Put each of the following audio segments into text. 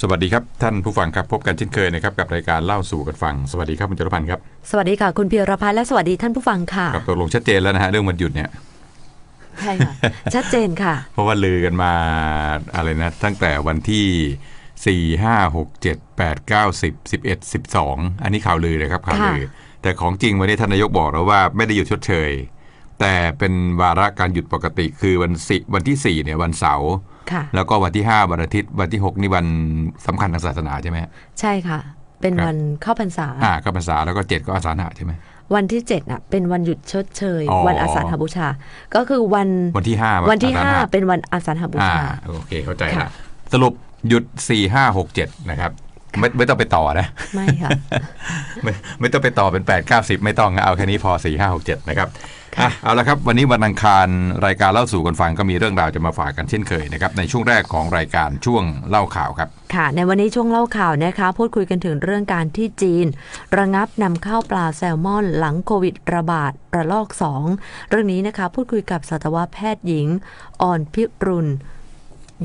สวัสดีครับ ท่านผู้ฟังครับพบกันเช่นเคยนะครับกับรายการเล่าสู่กันฟัง สวัสดีครับคุณจรพันธ์ครับสวัสดีค่ะคุณพีรพัฒน์และสวัสดีท่านผู้ฟังค่ะครับตกลงชัดเจนแล้วนะฮะเรื่องวันหยุดเนี่ยใช่ค่ะชัดเจนค่ะ เพราะว่าลือกันมาอะไรนะตั้งแต่วันที่ 4 5 6 7 8 9 10 11 12 อันนี้ข่าวลือเลยครับข่าวลือค่ะแต่ของจริงวันนี้ท่านนายกบอกแล้วว่าไม่ได้หยุดชดเชย แต่เป็นวาระการหยุดปกติคือวันสิวันที่4เนี่ยวันเสาร์ค่ะ แล้วก็วันที่ 5 วันอาทิตย์ วันที่ 6 นี่วันสำคัญทางศาสนาใช่ไหมฮะใช่ค่ะ เป็นครับวันเข้าพรรษาอ่าก็พรรษาแล้วก็ 7 ก็อาสาฬหะใช่ไหมวันที่เจ็ดอะเป็นวันหยุดชดเชยอ๋อวันอาสาฬหบูชา ก็คือวันวันที่ 5 วันที่อาสาฬห้าหะเป็นวันอาสาฬหบูอ่าชาโอเคเข้าใจค่ะละสรุปหยุด 4 5 6 7 นะครับไม่ไม่ต้องไปต่อนะ ไม่ค่ะ ไม่ไม่ต้องไปต่อเป็น8 9 0ไม่ต้องนะเอาแค่นี้พอ 4 5 6 7 นะครับ อะเอาละครับ วันนี้วันอังคารรายการเล่าสู่กันฟังก็มีเรื่องราวจะมาฝากกันเช่นเคยนะครับในช่วงแรกของรายการช่วงเล่าข่าวครับ ค่ะ ในวันนี้ช่วงเล่าข่าวนะคะ พูดคุยกันถึงเรื่องการที่จีน ระงับนำเข้าปลาแซลมอน หลังโควิดระบาดระลอก 2 เรื่องนี้นะคะ พูดคุยกับสัตวแพทย์หญิงอ่อนพิรุณ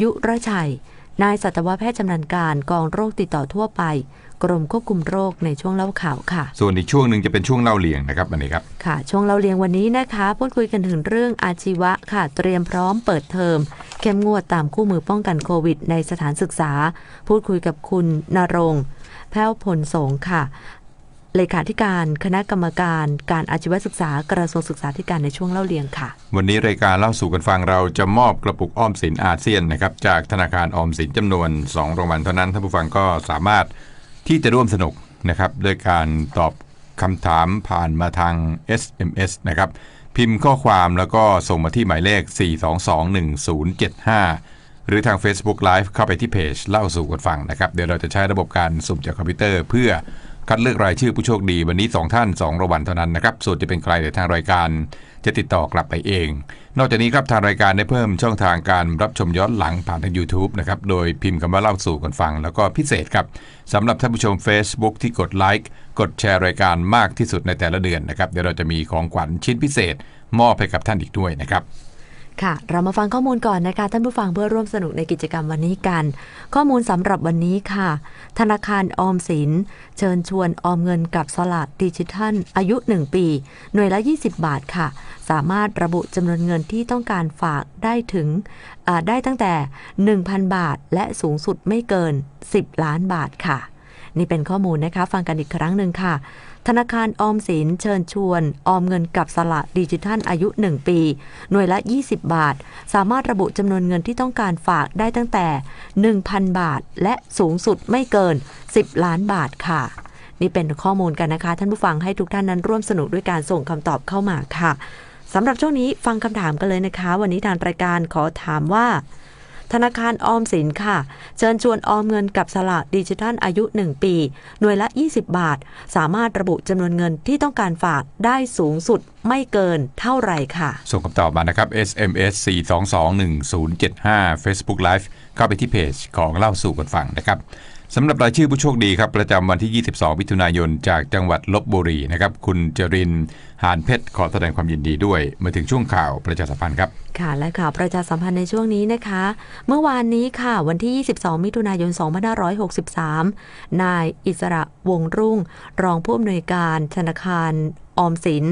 ยุรชัย นายสัตวแพทย์ชำนาญการกองโรคติดต่อทั่วไป กรมควบคุมโรคในช่วงเล่าข่าวค่ะ ส่วนอีกช่วงหนึ่งจะเป็นช่วงเล่าเลียงนะครับวันนี้ครับ ค่ะ ช่วงเราเรียงวันนี้นะคะ พูดคุยกันถึงเรื่องอาชีวะค่ะ เตรียมพร้อมเปิดเทอม เข้มงวดตามคู่มือป้องกันโควิด ในสถานศึกษา พูดคุยกับคุณนรงค์แพ้วผลสงฆ์ค่ะ เลขาธิการคณะกรรมการการอาชีวศึกษากระทรวงศึกษาธิการในช่วงเล่าเรียงค่ะ วันนี้รายการเล่าสู่กันฟังเราจะมอบกระปุกออมสินอาเซียนนะครับจากธนาคารออมสินจำนวน 2 รางวัลเท่านั้นท่านผู้ฟังก็สามารถที่จะร่วมสนุกนะครับด้วยการตอบคำถามผ่านมาทาง SMS นะครับพิมพ์ข้อความแล้วก็ส่งมาที่หมายเลข 4221075 หรือทาง Facebook Live เข้าไปที่เพจเล่าสู่กันฟังนะครับเดี๋ยวเราจะใช้ระบบการสุ่มจากคอมพิวเตอร์เพื่อ คัดเลือกรายชื่อผู้โชคดีวันนี้ 2 ท่าน2รางวัลเท่านั้นนะครับ ส่วนจะเป็นใครเดี๋ยวทางรายการ จะติดต่อกลับไปเอง นอกจากนี้ครับทางรายการได้เพิ่มช่องทางการรับชมย้อนหลังผ่านทาง YouTube นะครับโดยพิมพ์คำว่าเล่าสู่กันฟัง แล้วก็พิเศษครับสำหรับท่านผู้ชม Facebook ที่กดไลค์กดแชร์รายการมากที่สุดในแต่ละเดือนนะครับเดี๋ยวเราจะมีของขวัญชิ้นพิเศษ มอบให้กับท่านอีกด้วยนะครับ ค่ะ เรามาฟังข้อมูลก่อนนะคะ ท่านผู้ฟังเพื่อร่วมสนุกในกิจกรรมวันนี้กัน ข้อมูลสำหรับวันนี้ค่ะ ธนาคารออมสิน เชิญชวนออมเงินกับสลากดิจิทัล อายุ 1 ปี หน่วยละ 20 บาทค่ะ สามารถระบุจำนวนเงินที่ต้องการฝากได้ถึงได้ตั้งแต่ 1,000 บาท และสูงสุดไม่เกิน 10 ล้านบาทค่ะ นี่เป็นข้อมูลนะคะ ฟังกันอีกครั้งหนึ่งค่ะ ธนาคารออมสินเชิญชวน ออมเงินกับสละดิจิทัลอายุ 1 ปี หน่วยละ 20 บาท สามารถระบุจำนวนเงินที่ต้องการฝากได้ตั้งแต่ 1,000 บาท และสูงสุดไม่เกิน 10 ล้านบาทค่ะนี่เป็นข้อมูลกันนะคะ ท่านผู้ฟังให้ทุกท่านนั้นร่วมสนุกด้วยการส่งคำตอบเข้ามาค่ะสำหรับช่วงนี้ฟังคำถามกันเลยนะคะ วันนี้ทางรายการขอถามว่า ธนาคารออมสินค่ะ เชิญชวนออมเงินกับสลากดิจิทัลอายุ 1 ปี หน่วยละ 20 บาท สามารถระบุจำนวนเงินที่ต้องการฝากได้สูงสุดไม่เกินเท่าไหร่ค่ะ ส่งคำตอบมานะครับ SMS 4221075 Facebook Live เข้าไปที่เพจของเล่าสู่กันฟังนะครับ สำหรับรายชื่อผู้โชคดีครับประจำวันที่ 22มิถุนายนจากจังหวัดลบบุรีนะครับคุณจรินหานเพชรขอแสดงความยินดีด้วย มาถึงช่วงข่าวประชาสัมพันธ์ครับ ค่ะและข่าวประชาสัมพันธ์ในช่วงนี้นะคะ เมื่อวานนี้ค่ะ วันที่ 22 มิถุนายน 2563 นายอิสระวงรุ่ง รองผู้อำนวยการธนาคารออมสิน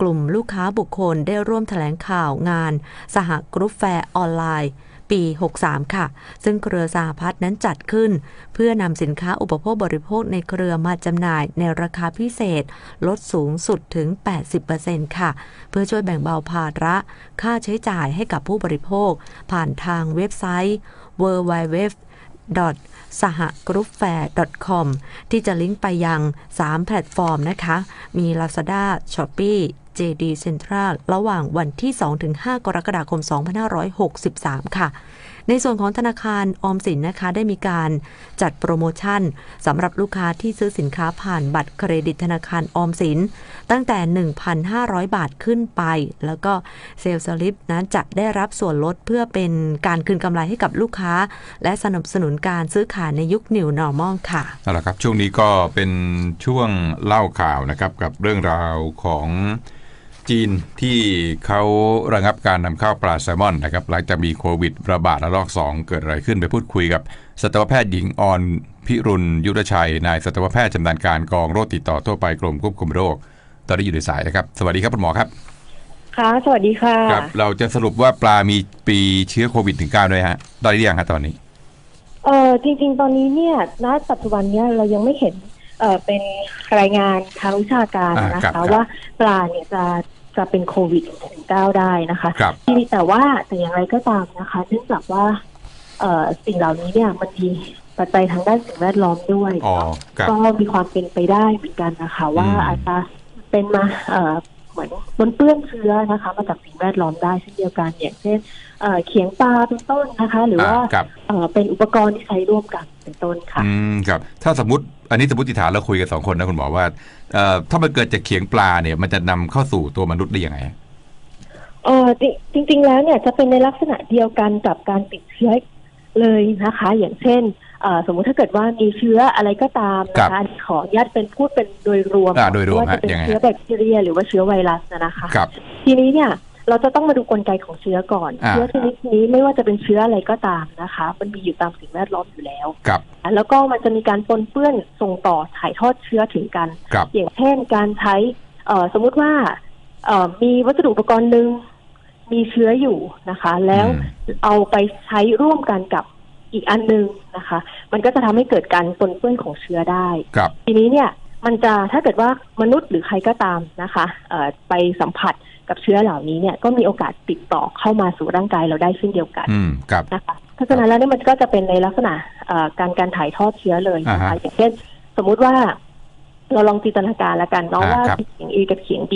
กลุ่มลูกค้าบุคคลได้ร่วมแถลงข่าวงาน สหกรุ๊ปแฟร์ออนไลน์ ปี 63 ค่ะ ซึ่งเครือสหพัฒน์นั้นจัดขึ้น เพื่อนำสินค้าอุปโภคบริโภคในเครือมาจำหน่ายในราคาพิเศษ ลดสูงสุดถึง 80%ค่ะ เพื่อช่วยแบ่งเบาภาระ ค่าใช้จ่ายให้กับผู้บริโภค ผ่านทางเว็บไซต์ www. สหกรุ๊ปแฟร์ .com ที่จะลิงก์ไปยัง 3 แพลตฟอร์มนะคะ มี Lazada, Shopee, JD Central ระหว่างวันที่ 2-5 กรกฎาคม 2563 ค่ะ ในส่วนของธนาคารออมสินนะคะได้มีการจัดโปรโมชั่นสำหรับลูกค้าที่ซื้อสินค้าผ่านบัตรเครดิตธนาคารออมสิน ตั้งแต่ 1,500 บาทขึ้นไป แล้วก็เซลล์สลิปนั้นจะได้รับส่วนลดเพื่อเป็นการคืนกำไรให้กับลูกค้า และสนับสนุนการซื้อขายในยุค New Normal ค่ะเอาละครับช่วงนี้ก็เป็นช่วงเล่าข่าวนะครับกับเรื่องราวของ จีนที่เขาระงับการนำเข้าปลาแซลมอนนะครับหลังจากมีโควิดระบาดระลอก 2 เกิดอะไรขึ้นไปพูดคุยกับสัตวแพทย์หญิงออนพิรุณยุทธชัยนายสัตวแพทย์ชำนาญการกองโรคติดต่อทั่วไปกรมควบคุมโรค ตอนนี้อยู่ในสายนะครับ สวัสดีครับคุณหมอครับ ค่ะ สวัสดีค่ะครับ เราจะสรุปว่าปลามีปีเชื้อโควิด -19 ด้วยฮะตอนนี้ยังฮะตอนนี้เออจริง ๆ ตอนนี้เนี่ยณปัจจุบันเนี่ยเรายังไม่เห็นเออเป็นรายงานทางวิชาการอ่านะครับคะครับว่าปลาเนี่ยจะ จะเป็นโควิด -19 ได้นะคะครับ ทีนี้แต่ว่าแต่อย่างไรก็ตามนะคะ เนื่องจากว่าเออสิ่งเหล่านี้เนี่ยมันมีปัจจัยทางด้านสิ่งแวดล้อมด้วยอ๋อครับ ก็มีความเป็นไปได้เหมือนกันนะคะ ว่าอืม อาจจะเป็นมาเอ่อเหมือนปนเปื้อนเชื้อนะคะ มาจากสิ่งแวดล้อมได้เช่นเดียวกันอย่างเช่นเอ่อเขียงปลาเป็นต้นนะคะ หรือว่าอ่า ครับ เอ่อเป็นอุปกรณ์ที่ใช้ร่วมกัน เป็นต้นค่ะ อืมครับ ถ้าสมมติอันนี้สมมติฐานเราคุยกันสองคนนะคุณหมอว่าเอ่อถ้ามันเกิดจากเขียงปลาเนี่ย มันจะนำเข้าสู่ตัวมนุษย์ได้ยังไงเออจริงจริง ๆ แล้วเนี่ยจะเป็นในลักษณะเดียวกันกับการติดเชื้อเลยนะคะ อย่างเช่นเอ่อสมมุติถ้าเกิดว่ามีเชื้ออะไรก็ตามนะคะอันนี้ขออนุญาตเป็นพูดเป็นโดยรวมอ่าโดยรวมว่าฮะจะเป็นยังไงเชื้อฮะแบคทีเรียหรือว่าเชื้อไวรัสนะนะคะ ครับ ทีนี้เนี่ย เราจะต้องมาดูกลไกของเชื้อก่อนอ่า เชื้อชนิดนี้ไม่ว่าจะเป็นเชื้ออะไรก็ตามนะคะ มันมีอยู่ตามสิ่งแวดล้อมอยู่แล้วครับแล้วก็มันจะมีการปนเปื้อนส่งต่อถ่ายทอดเชื้อถึงกันครับ อย่างเช่นการใช้เอ่อสมมุติว่าเอ่อมีวัสดุอุปกรณ์หนึ่งมีเชื้ออยู่นะคะ แล้วอืม เอาไปใช้ร่วมกันกับอีกอันหนึงนะคะ มันก็จะทำให้เกิดการปนเปื้อนของเชื้อได้ครับ ทีนี้เนี่ยมันจะถ้าเกิดว่ามนุษย์หรือใครก็ตามนะคะเอ่อไปสัมผัส กับเชื้อเหล่านี้เนี่ยก็มีโอกาสติดต่อเข้ามาสู่ร่างกายเราได้เช่นเดียวกันอืมครับนะคะเพราะฉะนั้นแล้วเนี่ยมันก็จะเป็นในลักษณะเอ่อการการถ่ายทอดเชื้อเลยนะอ่าคะฮะอย่างเช่นสมมุติว่า เราลองจินตนาการแล้วกันเนาะอ่าว่าครับเขียง A กับเขียง B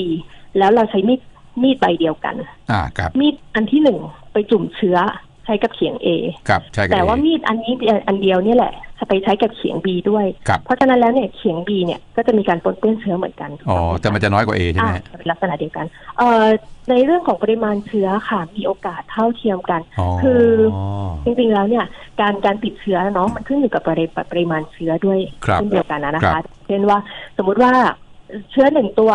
แล้วเราใช้มีดมีดใบเดียวกัน อ่าครับมีดอันที่หนึ่งไปจุ่มเชื้อ ใช้กับเขียง A ครับใช่ครับแต่ว่ามีดอันนี้อันเดียวเนี่ยแหละจะไปใช้กับเขียง B ด้วยครับเพราะฉะนั้นแล้วเนี่ยเขียง B เนี่ยก็จะมีการปนเปื้อนเชื้อเหมือนกันอ๋อแต่มันจะน้อยกว่า A ใช่ไหมอ่าฮะเป็นลักษณะเดียวกันเอ่อในเรื่องของปริมาณเชื้อค่ะมีโอกาสเท่าเทียมกันอ๋อคือจริงๆแล้วเนี่ยการการติดเชื้อเนาะมันขึ้นอยู่กับปริปริมาณเชื้อด้วยครับเช่นเดียวกันนะนะครัคะบเช่นว่าสมมุติว่าเชื้อหนึ่งตัว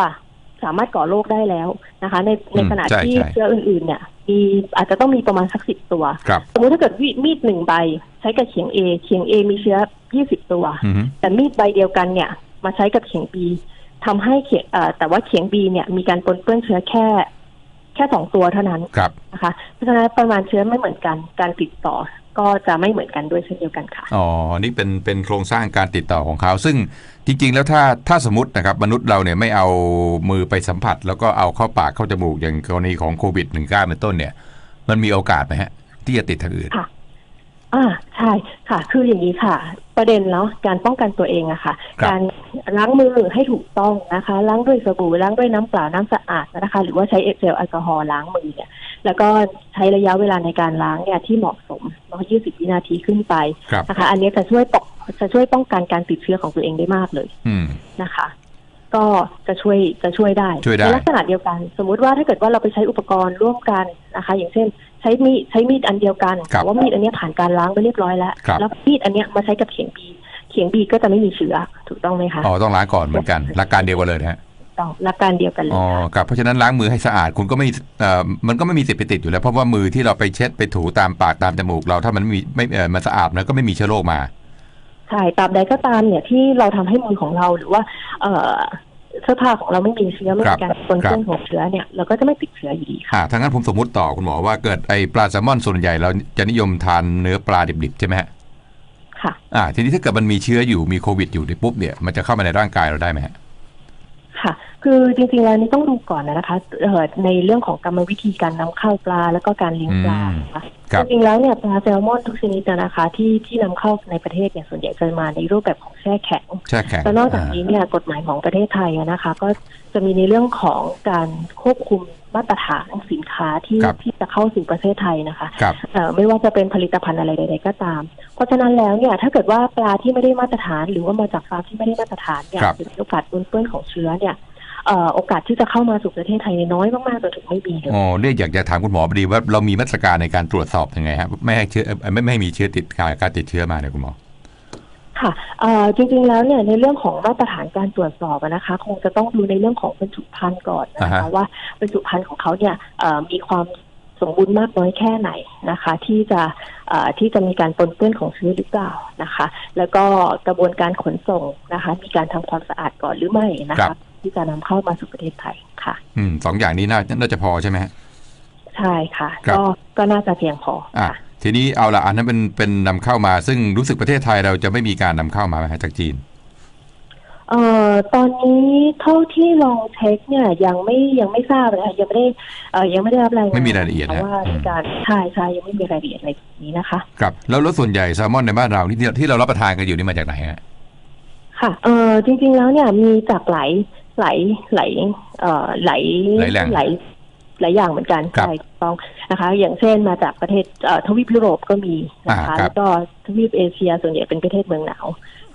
สามารถก่อโรคได้แล้วนะคะ ในในขณะใช่ที่ใช่เชื้ออื่นๆเนี่ย มีอาจจะต้องมีประมาณสักสิบตัว ครับ สมมุติถ้าเกิดวิมีดหนึ่งใบ ใช้กับเขียง A เขียง A มีเชื้อยี่สิบตัว อือฮึแต่มีดใบเดียวกันเนี่ย มาใช้กับเขียง B ทำให้เขียงเอ่อแต่ว่าเขียง B เนี่ยมีการปนเปื้อนเชื้อแค่ แค่สองตัวเท่านั้นครับ นะคะ เพราะฉะนั้นปริมาณเชื้อไม่เหมือนกัน การติดต่อ ก็จะไม่เหมือนกันด้วยเช่นเดียวกันค่ะ อ๋อ นี่เป็นเป็นโครงสร้างการติดต่อของเขา ซึ่งจริง ๆ แล้วถ้าถ้าสมมตินะครับมนุษย์เราเนี่ยไม่เอามือไปสัมผัส แล้วก็เอาเข้าปากเข้าจมูกอย่างกรณีของโควิด -19 เป็นต้นเนี่ย มันมีโอกาสไหมฮะ ที่จะติดทางอื่นค่ะอ่าใช่ค่ะ คืออย่างนี้ค่ะ ประเด็นแล้วการป้องกันตัวเองอะค่ะครับการล้างมือให้ถูกต้องนะคะ ล้างด้วยสบู่ล้างด้วยน้ำเปล่าน้ำสะอาดนะคะ หรือว่าใช้เจลแอลกอฮอล์ล้างมือเนี่ย แล้วก็ใช้ระยะเวลาในการล้างเนี่ยที่เหมาะสมเนาะ20วินาทีขึ้นไปครับนะคะ อันนี้จะช่วยปกจะช่วยป้องกันการติดเชื้อของตัวเองได้มากเลยอืมนะคะ ก็จะช่วยจะช่วยได้ช่วยได้ในลักษณะเดียวกัน สมมุติว่าถ้าเกิดว่าเราไปใช้อุปกรณ์ร่วมกันนะคะ อย่างเช่น ใช้มีดใช้มีดอันเดียวกันครับแต่ว่ามีดอันเนี้ยผ่านการล้างไปเรียบร้อยแล้วครับแล้วมีดอันเนี้ยมาใช้กับเขียงบีเขียงบีก็จะไม่มีเชื้อถูกต้องไหมคะอ๋อต้องล้างก่อนเหมือนกันหลักการเดียวกันเลยนะฮะถูก ต้องหลักการเดียวกันเลยอ๋อค่ะครับเพราะฉะนั้นล้างมือให้สะอาดคุณก็ไม่เอ่อมันก็ไม่มีสิทธิ์ไปติดอยู่แล้ว เพราะว่ามือที่เราไปเช็ดไปถูตามปากตามจมูกเราถ้ามันไม่มีไม่เอ่อมันสะอาดมันก็ไม่มีเชื้อโรคมา ใช่ตราบใดก็ตามเนี่ยที่เราทำให้มือของเราหรือว่า เอ่อเสื้อผ้าของเราไม่มีเชื้อไม่ครัมีบการปนเปื้อนของเชื้อเนี่ยเราก็จะไม่ติดเชื้ออยู่ดีค่ะ อ่าถ้างั้นผมสมมติต่อคุณหมอว่าเกิดไอปลาแซลมอนส่วนใหญ่เราจะนิยมทานเนื้อปลาดิบๆใช่ไหมฮะค่ะ อ่าทีนี้ถ้าเกิดมันมีเชื้ออยู่มีโควิดอยู่ในปุ๊บเนี่ยมันจะเข้ามาในร่างกายเราได้ไหมฮะ ค่ะ คือจริงๆแล้วนี่ต้องดูก่อนนะคะเอ่อในเรื่องของกรรมวิธีการนำเข้าปลาแล้วก็การเลี้ยงปลาอืมนะคะครับจริงๆแล้วเนี่ยปลาแซลมอนทุกชนิดนะคะที่ที่นำเข้าในประเทศเนี่ยส่วนใหญ่จะมาในรูปแบบของแช่แข็งแช่แข็งแล้วนอกจากนี้เนี่ยกฎหมายของประเทศไทยอะนะคะ ก็จะมีในเรื่องของการควบคุมมาตรฐานสินค้าที่ครับที่จะเข้าสู่ประเทศไทยนะคะครับเอ่อไม่ว่าจะเป็นผลิตภัณฑ์อะไรใดๆก็ตาม เพราะฉะนั้นแล้วเนี่ยถ้าเกิดว่าปลาที่ไม่ได้มาตรฐาน หรือว่ามาจากฟาร์มที่ไม่ได้มาตรฐานเนี่ยครับหรือโอกาสปนเปื้อนของเชื้อเนี่ยเอ่อ โอกาสที่จะเข้ามาสู่ประเทศไทยเนี่ยน้อยมากๆจนถึงไม่มีเลยอ๋อเนี่ยอยากจะถามคุณหมอพอดีว่าเรามีมาตรการในการตรวจสอบยังไงครับไม่ให้เชื้อเอ่อไม่ไม่ให้มีเชื้อติดการการติดเชื้อมาเนี่ยคุณหมอค่ะเอ่อจริงๆ แล้วเนี่ยในเรื่องของมาตรฐานการตรวจสอบอะนะคะ คงจะต้องดูในเรื่องของบรรจุภัณฑ์ก่อนนะอ่าคะฮะว่าบรรจุภัณฑ์ของเขาเนี่ยเอ่อมีความสมบูรณ์มากน้อยแค่ไหนนะคะ ที่จะเอ่อที่จะมีการปนเปื้อนของเชื้อหรือเปล่านะคะ แล้วก็กระบวนการขนส่งนะคะ มีการทำความสะอาดก่อนหรือไม่นะครัคะบ ที่จะนำเข้ามาสู่ประเทศไทยค่ะ อืมสองอย่างนี้น่าน่าจะพอใช่ไหมฮะใช่ค่ะครับก็ก็น่าจะเพียงพออะค่ะทีนี้เอาละอันนั้นเป็นเป็นนำเข้ามา ซึ่งรู้สึกประเทศไทยเราจะไม่มีการนำเข้ามาไหมฮะจากจีนเอ่อตอนนี้เท่าที่ลองเช็คเนี่ยยังไม่ยังไม่ทราบเลยค่ะยังไม่ได้เอ่อยังไม่ได้รับรายงานไม่มีรายละเอียดนะว่าอืมมีการใช่ใช่ยังไม่มีรายละเอียดอะไรแบบนี้นะคะ ครับแล้วแล้วส่วนใหญ่แซลมอนในบ้านเราที่ที่เรารับประทานกันอยู่นี่มาจากไหนฮะค่ะเอ่อจริงๆแล้วเนี่ยมีจากหลาย หลายหลายเอ่อหลายหลายแหล่ง หลายหลายอย่างเหมือนกันครับใช่ถูกต้องนะคะ อย่างเช่นมาจากประเทศเอ่อทวีปยุโรปก็มีนะคะอ่าครับแล้วก็ทวีปเอเชียส่วนใหญ่เป็นประเทศเมืองหนาว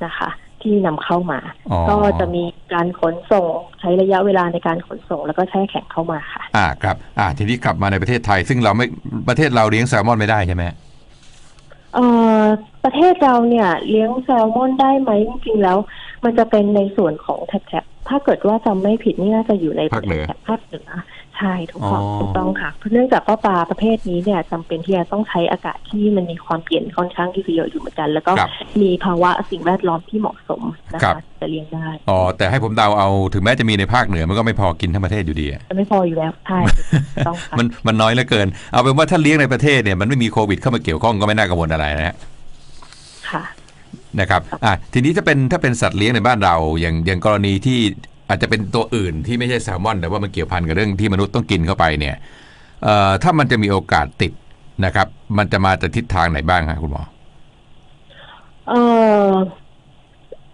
นะคะ ที่นำเข้ามา อ๋อ ก็จะมีการขนส่งใช้ระยะเวลาในการขนส่ง แล้วก็แช่แข็งเข้ามาค่ะ อ่าครับอ่าทีนี้กลับมาในประเทศไทย ซึ่งเราไม่ประเทศเราเลี้ยงแซลมอนไม่ได้ใช่ไหมฮะ เอ่อประเทศเราเนี่ยเลี้ยงแซลมอนได้ไหมจริงๆแล้ว มันจะเป็นในส่วนของแถบๆ ถ้าเกิดว่าจำไม่ผิดนี่น่าจะอยู่ในภาคเหนือแถบภาคเหนือใช่ถูกต้องอ๋อ ถูกต้องค่ะ เพราะเนื่องจากว่าปลาประเภทนี้เนี่ยจำเป็นที่จะต้องใช้อากาศที่มันมีความเย็นค่อนข้างที่จะเยอะอยู่เหมือนกัน แล้วก็ครับ มีภาวะสิ่งแวดล้อมที่เหมาะสมนะครัคะบ จะเลี้ยงได้อ๋อแต่ให้ผมเดาเอาถึงแม้จะมีในภาคเหนือมันก็ไม่พอกินทั้งประเทศอยู่ดีอะ จะไม่พออยู่แล้วใช่ถูกต้องค่ะ มันมันน้อยเหลือเกิน เอาเป็นว่าถ้าเลี้ยงในประเทศเนี่ยมันไม่มีโควิดเข้ามาเกี่ยวข้องก็ไม่น่ากังวลอะไรนะฮะ ค่ะ นะครับอะทีนี้ถ้าเป็นถ้าเป็นสัตว์เลี้ยงในบ้านเรา อย่างอย่างกรณีที่อาจจะเป็นตัวอื่นที่ไม่ใช่แซลมอน แต่ว่ามันเกี่ยวพันกับเรื่องที่มนุษย์ต้องกินเข้าไปเนี่ยเอ่อถ้ามันจะมีโอกาสติดนะครับ มันจะมาจากทิศทางไหนบ้างครับคุณหมอเอ่อ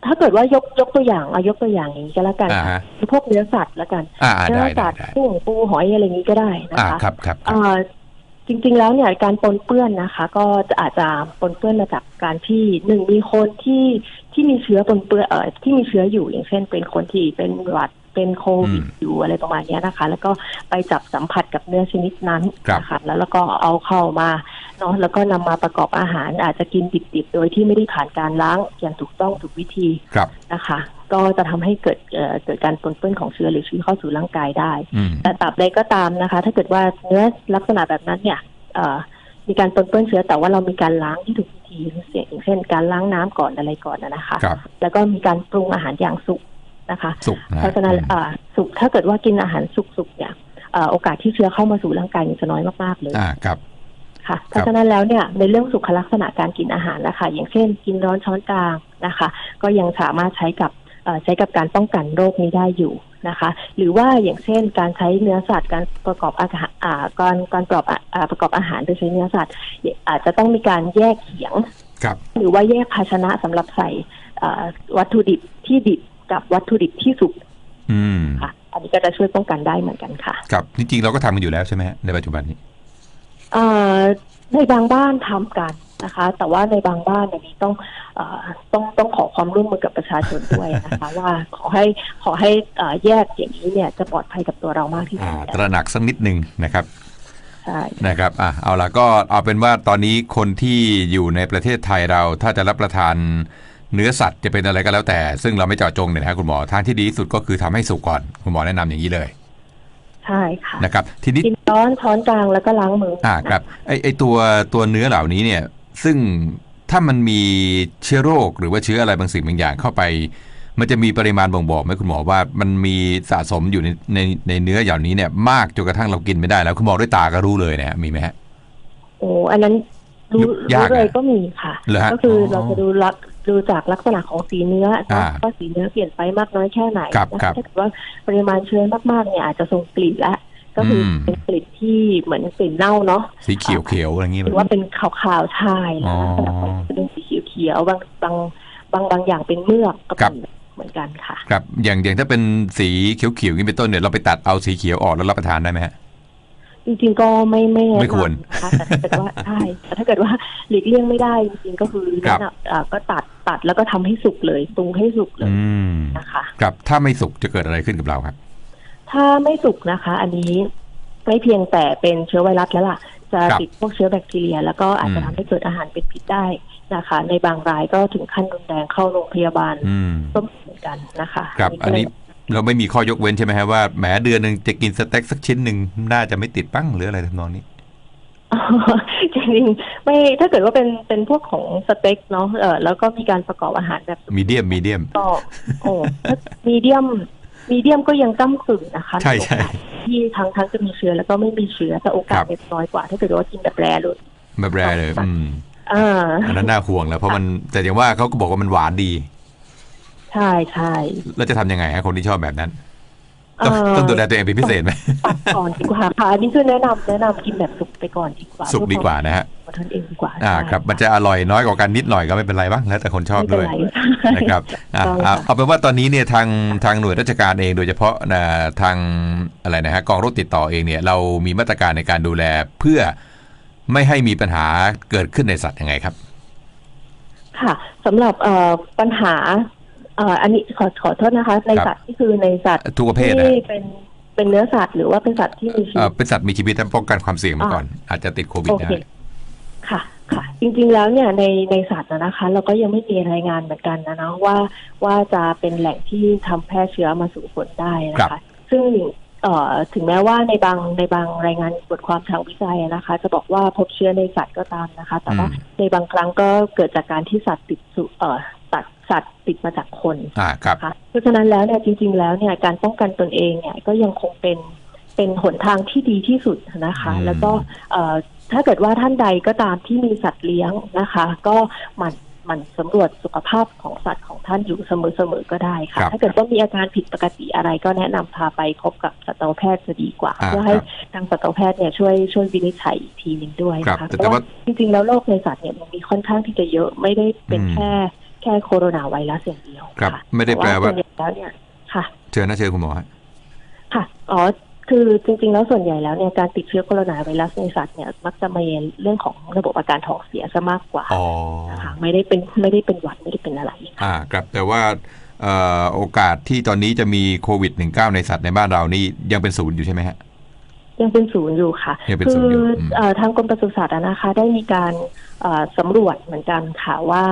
ถ้าเกิดว่ายกยกตัวอย่างเอายกตัวอย่างอย่างนี้ก็แล้วกันอ่าค่ะฮะพวกเนื้อสัตว์แล้วกันอ่าอ่าเนื้ได้อได้สัตว์ได้กุ้งปูหอยอะไรอย่างนี้ก็ได้นะอ่าคะครับครับครับเอ่อ จริงๆ แล้วเนี่ยการปนเปื้อนนะคะ ก็จะอาจจะปนเปื้อนมาจากการที่หนึ่งมีคนที่ที่มีเชื้อปนเปื้อนเอ่อที่มีเชื้ออยู่อย่างเช่น เป็นคนที่เป็นหวัด เป็นโควิดอืมอยู่อะไรประมาณเนี้ยนะคะ แล้วก็ไปจับสัมผัสกับเนื้อชนิดนั้นครับนะคะแล้วแล้วก็เอาเข้ามาเนาะแล้วก็นำมาประกอบอาหารอาจจะกินดิบๆ โดยที่ไม่ได้ผ่านการล้างอย่างถูกต้องถูกวิธีครับนะคะ ก็จะทำให้เกิดเอ่อเกิดการปนเปื้อนของเชื้อหรือเชื้อเข้าสู่ร่างกายได้อืมแต่ตราบใดก็ตามนะคะ ถ้าเกิดว่าเนื้อลักษณะแบบนั้นเนี่ยเอ่อมีการปนเปื้อนเชื้อแต่ว่าเรามีการล้างที่ถูกวิธีอย่างเช่นการล้างน้ำก่อนอะไรก่อนนะนะคะครับแล้วก็มีการปรุงอาหารอย่างสุก นะคะสุกนะเพราะฉะนั้นเอ่อสุกถ้าเกิดว่ากินอาหารสุกๆเนี่ยเอ่อโอกาสที่เชื้อเข้ามาสู่ร่างกายเนี่ยจะน้อยมากๆเลยอ่าครับค่ะเพราะฉะนั้นแล้วเนี่ยในเรื่องสุขลักษณะการกินอาหารนะคะอย่างเช่น กินร้อนช้อนกลางนะคะ ก็ยังสามารถใช้กับเอ่อใช้กับการป้องกันโรคนี้ได้อยู่นะคะ หรือว่าอย่างเช่นการใช้เนื้อสัตว์การประกอบอาหารอ่าการการประกอบอ่าอ่าประกอบอาหารโดยใช้เนื้อสัตว์อาจจะต้องมีการแยกเขียงครับหรือว่าแยกภาชนะสำหรับใส่เอ่อวัตถุดิบที่ดิบ กับวัตถุดิบที่สุกอืมค่ะอันนี้ก็จะช่วยป้องกันได้เหมือนกันค่ะ ครับจริงๆเราก็ทำกันอยู่แล้วใช่ไหมฮะในปัจจุบันนี้เอ่อในบางบ้านทำกันนะคะ แต่ว่าในบางบ้านเนี่ยมีต้องเออต้องต้องขอความร่วมมือกับประชาชนด้วยนะคะ ว่าขอให้ขอให้เอ่อแยกอย่างนี้เนี่ยจะปลอดภัยกับตัวเรามากที่สุอ่าดตระหนักสักนิดหนึ่งนะครับใช่นะครับอะเอาละก็เอาเป็นว่าตอนนี้คนที่อยู่ในประเทศไทยเราถ้าจะรับประทาน เนื้อสัตว์จะเป็นอะไรก็แล้วแต่ ซึ่งเราไม่เจาะจงเนี่ยนะครับคุณหมอทางที่ดีที่สุดก็คือทำให้สุกก่อน คุณหมอแนะนำอย่างนี้เลย ใช่ค่ะนะครับ ทีนี้กินร้อนช้อนกลางแล้วก็ล้างมือออ่าครับไอไอตัวตัวเนื้อเหล่านี้เนี่ย ซึ่งถ้ามันมีเชื้อโรคหรือว่าเชื้ออะไรบางสิ่งบางอย่างเข้าไป มันจะมีปริมาณบ่งบอกไหมคุณหมอว่ามันมีสะสมอยู่ในในในเนื้ออย่างนี้เนี่ยมากจนกระทั่งเรากินไม่ได้แล้วคุณหมอด้วยตาก็รู้เลยนะมีไหมฮะโอ้อันนั้นรู้ยากรู้เลยอะก็มีค่ะเหรอฮะก็คือออเราจะดูลัก ดูจากลักษณะของสีเนื้อนะอ่าว่าสีเนื้อเปลี่ยนไปมากน้อยแค่ไหนครับนะครับถ้าเกิดว่าปริมาณเชื้อมากๆเนี่ยอาจจะส่งกลิ่นและก็คืออมเป็นกลิ่นที่เหมือนกลิ่นเน่าเนาะสีเขียวเขียวๆอะไรอย่างงี้หรือว่าเป็นขาวๆชายอ๋นะอลักษณะของเป็นสีเขียวๆบางบางบางบางอย่างเป็นเมือกก็ครัเป็บนเหมือนกันค่ะครับอย่างอย่างถ้าเป็นสีเขียวเขียวๆอย่างนี้เป็นต้นเนี่ยเราไปตัดเอาสีเขียวออกแล้วรับประทานได้ไหมฮะ จริงๆก็ไม่ไม่แนะนำไม่ควรนะคะแต่ถ้าเกิดว่าใช่แต่ถ้าเกิดว่าหลีกเลี่ยงไม่ได้จริงๆก็คือครับแนะนำอ่าก็ตัดตัดแล้วก็ทำให้สุกเลยปรุงให้สุกเลยอืมนะคะ ครับถ้าไม่สุกจะเกิดอะไรขึ้นกับเราครับ ถ้าไม่สุกนะคะ อันนี้ไม่เพียงแต่เป็นเชื้อไวรัสแล้วล่ะ จะครับติดพวกเชื้อแบคทีเรีย แล้วก็อาจจะอืม ทำให้เกิดอาหารเป็นพิษได้นะคะ ในบางรายก็ถึงขั้นรุนแรงเข้าโรงพยาบาลอืม ก็มีเหมือนกันนะคะครับอันนี้ ก็เลย เราไม่มีข้อยกเว้นใช่ไหมฮะว่าแหมเดือนหนึ่งจะกินสเต็กสักชิ้นหนึ่งน่าจะไม่ติดปั้งหรืออะไรทำนองนี้จริงๆไม่ถ้าเกิดว่าเป็นเป็นพวกของสเต็กเนาะเออแล้วก็มีการประกอบอาหารแบบมีเดียมมีเดียมก็โอ้มีเดียมมีเดียมก็ยังก้ากึ่งนะคะ ใช่ใช่โอกาสที่ทั้งทั้งจะมีเชื้อแล้วก็ไม่มีเชื้อแต่โอกาคสรับเล็กน้อยกว่า ถ้าเกิดว่ากินแบบแรเลยแบบแรเลย อืมอ่าอันนั้นน่าห่วงแล้วเพราะมันแต่อย่างว่าเขาก็บอกว่ามันหวานดี ใช่ใช่แล้วจะทำยังไงฮะคนที่ชอบแบบนั้นเอ่ต้องอต้องดูแลตัวเองเป็นพิเศษไหม ปัดก่อนดีกว่าค่ะอันนี้คือแนะนำแนะนำกินแบบสุกไปก่อนดีกว่าสุกดีกว่านะฮะขอทานเองดีกว่าอ่า ใช่ครับมันจะอร่อยน้อยกว่ากันนิดหน่อยก็ไม่เป็นไรบ้างแล้วแต่คนชอบไม่เป็ด้วย นไร นะครับอะต้องอะค่ะ เอาเป็นว่าตอนนี้เนี่ยทางทางหน่วยราชการเองโดยเฉพาะนะทางอะไรนะฮะกองโรคติดต่อเองเนี่ยเรามีมาตรการในการดูแลเพื่อไม่ให้มีปัญหาเกิดขึ้นในสัตว์ยังไงครับ ค่ะสำหรับเอ่อปัญหาเอ่ออันนี้ขอขอโทษนะคะ ในครับสัตว์ที่คือในสัตว์ทุกประเภทนะที่เป็นเป็นเนื้อสัตว์หรือว่าเป็นสัตว์ที่มีชีเอ่วิอตเป็นสัตว์มีชีวิตแต่ป้องกันความเสี่ยงมาก่อน อาจจะติดโควิดโอได้เคค่ะค่ะ จริงๆแล้วเนี่ยในในสัตว์นะนะคะ เราก็ยังไม่มีรายงานเหมือนกันนะเนาะว่าว่าจะเป็นแหล่งที่ทำแพร่เชื้อมาสู่คนได้นะคะ ซึ่งเอ่อถึงแม้ว่าในบางในบางรายงานบทความทางวิจัยนะคะ จะบอกว่าพบเชื้อในสัตว์ก็ตามนะคะ แต่ว่าอืมในบางครั้งก็เกิดจากการที่สัตว์ติดสู่เอ่อตัด สัตว์ติดมาจากคนอ่าครับนะคะเพราะฉะนั้นแล้วเนี่ยจริง ๆ แล้วเนี่ยการป้องกันตนเองเนี่ยก็ยังคงเป็นเป็นหนทางที่ดีที่สุดนะคะอืมแล้วก็เอ่อถ้าเกิดว่าท่านใดก็ตามที่มีสัตว์เลี้ยงนะคะ ก็หมันหมันสำรวจสุขภาพของสัตว์ของท่านอยู่เสมอๆก็ได้ค่ะ ถ้าเกิดว่ามีอาการผิดปกติอะไรก็แนะนำพาไปพบกับสัตวแพทย์จะดีกว่าอ่า เพื่อให้ทางสัตวแพทย์เนี่ยช่วยช่วยวินิจฉัยอีกทีหนึ่งด้วยครับนะคะแต่เพแต่ราะว่าว่าจริงๆแล้วโรคในสัตว์เนี่ยมันมีค่อนข้างที่จะเยอะไม่ได้เป็นอืมแค่ แค่โคโรนาไวรัสอย่างเดียวครับค่ะไม่ได้แปลว่าส่นใหญ่แล้วเนี่ยค่ะ เชิญนะเชิญคุณหมอฮะค่ะอ๋อคือจริงๆ แล้วส่วนใหญ่แล้วเนี่ยการติดเชื้อโคโรนาไวรัสในสัตว์เนี่ยมักจะมีเรื่องของระบบอาการท้องเสียซะมากกว่าอ๋อนะคะไม่ได้เป็นไม่ได้เป็นหวัดไม่ได้เป็นอะไรอ่าครับแต่ว่าเอ่อโอกาสที่ตอนนี้จะมีโควิด -19 ในสัตว์ในบ้านเรานี่ยังเป็นศูนย์อยู่ใช่ไหมฮะ ยังเป็นศูนย์อยู่ค่ะ ยังเป็นคืศูนย์อยู่มเอ่อทางกรมปศุสัตว์อะนะคะ ได้มีการเอ่อสำรวจเหมือนกันค่ะว่า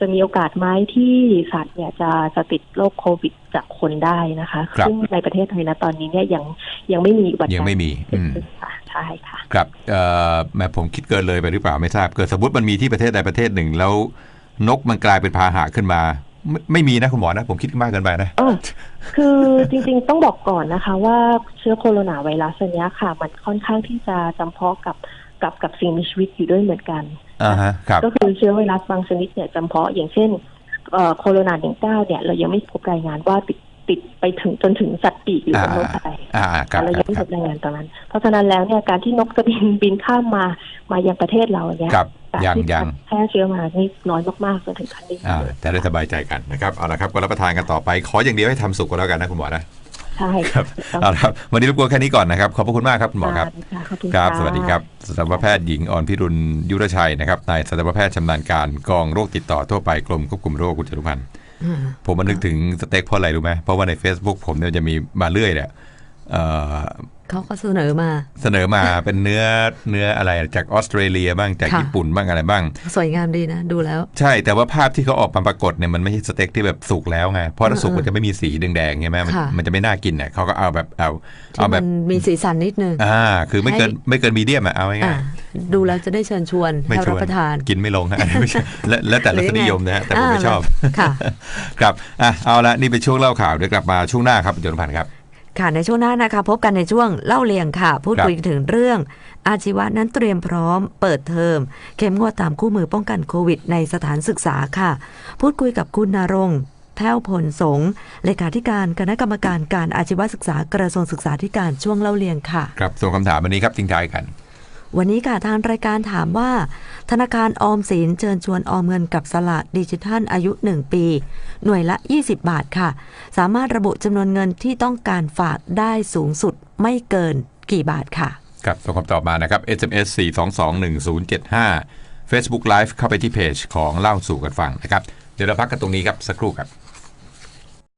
จะมีโอกาสไหมที่สัตว์เนี่ยจะจะติดโรคโควิดจากคนได้นะคะครับ ซึ่งในประเทศไทยนะตอนนี้เนี่ยยังยังไม่มีอุบัติยังไม่มีเกิอืดมขึ้นค่ะใช่ค่ะ ครับเอ่อแม่ผมคิดเกินเลยไปหรือเปล่าไม่ทราบ เกิดสมมติมันมีที่ประเทศใดประเทศหนึ่งแล้ว นกมันกลายเป็นพาหะขึ้นมา ไม่ไม่มีนะคุณหมอนะ ผมคิดมากเกินไปนะเออคือจริงๆต้องบอกก่อนนะคะ ว่าเชื้อโคโรนาไวรัสอันเนี้ยค่ะ มันค่อนข้างที่จะจำเพาะกับกับกับสิ่งมีชีวิตอยู่ด้วยเหมือนกัน อ่าฮะ ครับ ก็คือเชื้อไวรัสบางชนิดเนี่ยจำเพาะอย่างเช่นเอ่อโคโรนาหนึ่งเก้าเนี่ย เรายังไม่พบรายงานว่าติด ติดไปถึงจนถึงสัตว์ปีกหรืออ่ามนุษย์อะไรอ่าครับเราคยัรังไม่บคพรับบรายงานตรงนั้น เพราะฉะนั้นแล้วเนี่ยการที่นกจะบินบินข้ามมามายังประเทศเราเนี่ยครับการยังที่ยังจะแพร่เชื้อมานี่น้อยมากๆจนถึงขั้นนี้อ่าเลยจะได้สบายใจกันนะครับเอาละครับก็รับประทานกันต่อไป ขออย่างเดียวให้ทำสุกก็แล้วกันนะคุณหมอนะใช่ครับต้องเอาละครับวันนี้รบกวนแค่นี้ก่อนนะครับ ขอบพระคุณมากครับคุณหมอครับค่ะขอบคุณครับะสวัสดีครับสัตวแพทย์หญิงอ่อนพิรุณยุรชัยนะครับนายสัตวแพทย์ชำนาญการกองโรคติดต่อทั่วไปกรมควบคุมโรคคุณจตุพันธ์อืม ผมมันนึกถึงสเต็กเพราะอะไรรู้ไหมเพราะว่าใน Facebook ผมเนี่ยจะมีมาเรื่อยเนี่ย เอ่อเขาก็เสนอมา เสนอมาเป็นเนื้อเนื้ออะไรจากออสเตรเลียบ้างจากค่ะญี่ปุ่นบ้างอะไรบ้าง สวยงามดีนะ ดูแล้ว ใช่แต่ว่าภาพที่เขาออกมาปรากฏเนี่ยมันไม่ใช่สเต็กที่แบบสุกแล้วไงเพราะถ้าสุกมันจะไม่มีสีแดงๆใช่ไหมมันค่ะมันจะไม่น่ากินเนี่ยเขาก็เอาแบบเอาที่เอาแบมับนมีสีสันนิดนึงอ่าคือไม่เกินไม่เกินมีเดียมอะเอาอะง่ายดูแล้วจะได้เชิญชวนๆไม่ให้ชรับวนประทานกินไม่ลงฮะอันนี้ไม่ใช่และและแต่หรืละอสยังไงนิยมนะฮะแต่ผมไม่อ่าชอบค่ะครับอะเอาละนี่เป็นช่วงเล่าข่าวเดี๋ยวกลับมาช่วงหน้าครับจนพันธ์ครับ ค่ะในช่วงหน้านะคะ พบกันในช่วงเล่าเรียงค่ะ พูดคุยถึงเรื่อง อาชีวะนั้นเตรียมพร้อม เปิดเทอม เข้มงวดตามคู่มือป้องกันโควิด ในสถานศึกษาค่ะ พูดคุยกับคุณนรงแท้วพลสงเลขาธิการคณะกรรมการการอาชีวศึกษากระทรวงศึกษาธิการช่วงเล่าเรียงค่ะ ครับส่งคำถามวันนี้ครับทิ้งท้ายกัน วันนี้ค่ะทางรายการถามว่า ธนาคารออมสินเชิญชวนออมเงินกับสลากดิจิทัลอายุ 1 ปี หน่วยละ 20 บาทค่ะ สามารถระบุจำนวนเงินที่ต้องการฝากได้สูงสุดไม่เกินกี่บาทค่ะ ครับส่งคำตอบมานะครับ SMS 4221075 Facebook Live เข้าไปที่เพจของเล่าสู่กันฟังนะครับ เดี๋ยวเราพักกันตรงนี้ครับสักครู่ครับ